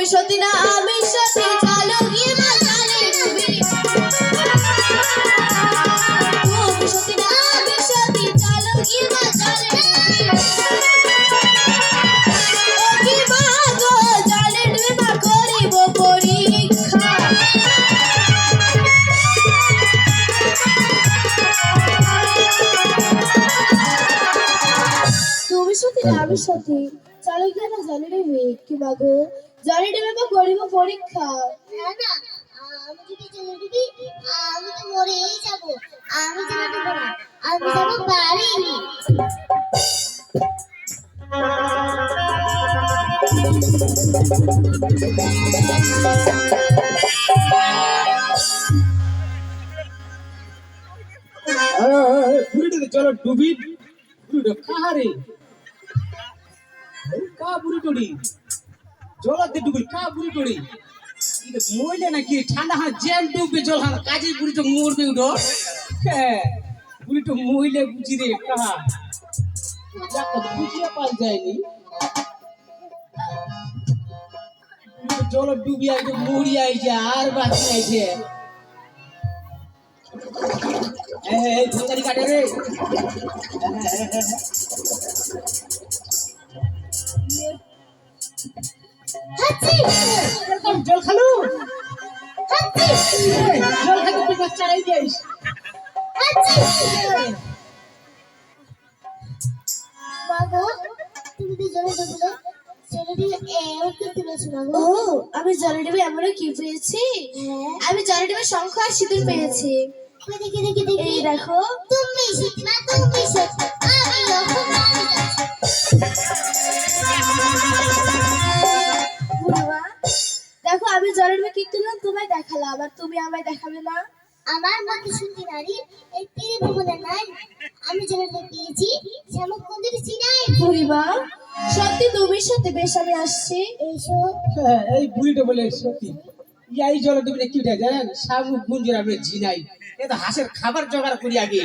তুমি সতী না, আমি সতী চলো গিয়ে মা ডুবি। তুমি সতী না, আমি সতী চলো গিয়ে মা জালে ডুবি। ও কি মা গো জালে ডুবি মা করিব পরীক্ষা। তুমি সত্যি না, আমি সত্যি চলো গিয়ে জানি কি মাগো জানি নেবে বা করিব পরীক্ষা। না না আমি যদি চলে দিবি আমি তো মরেই যাব। আমি দেব না আমি যাব বাড়ি। চলো ডুবি। কাহারে? কা বুড়ি টড়ি জলাতে ডুবি কা বুড়ি টড়ি? মইলে নাকি ঠান্ডা হাত জ্যাম ডুববে, জল হাত কাজে বুড়ি তো মরবে উঠো। হ্যাঁ বুড়ি তো মইলে বুঝি রে কাহা বুঝিয়ে পাল যায়নি। জল ডুবি আইছে মরি আইছে আর বাঁচি আইছে এই এই কাটে রে। জল খালু? জল তুই বাচ্চা আমি জলে ডুবে এমন কি পেয়েছি হ্যাঁ। আমি জলে ডুবে শঙ্খ আর সিঁদুর পেয়েছি। কই দেখি দেখি দেখি। এই দেখো। তুমি দেখো আমি জলের ডুবে কি তুললাম তোমায় দেখালাম আর তুমি আমায় দেখাবে না। আমার মতো সুন্দর নারী এই তীরে ভ্রমণে নাই আমি যেটা পেয়েছি সে আমার কোনদিন চিনাই বুড়িমা সত্যি তুমি সাথে বেশ আমি আসছি। এইসো হ্যাঁ, এই বুড়িটা বলে সত্যি এই জল ডুবলে কি উঠে জানেন? শামুক গুঞ্জের আমরা জিনাই এ তো হাঁসের খাবার জোগাড় করি আগে।